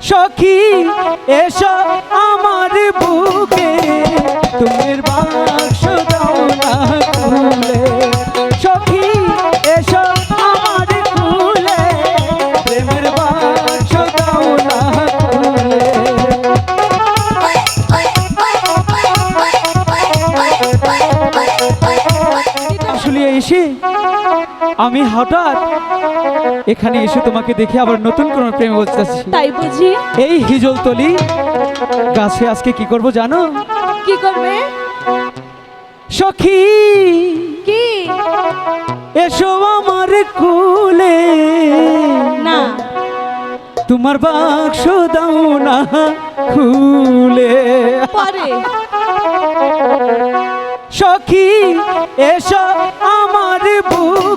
সখী এসো আমার বুকে। তুমি বাক্স সখী এসো আমার খুলে। প্রেমের বাক্স আসলে এসে আমি হঠাৎ এখানে এসে তোমাকে দেখে আবার নতুন কোন প্রেম বলতেছি তাই বুঝি? এই হিজলতলি গাছে আজকে কি করব জানো? কি করবে? সখী! কি? এসো আমার কুলে। না। তোমার বাক্স দাও না খুলে। পরে। সখী এসো আমার বুকে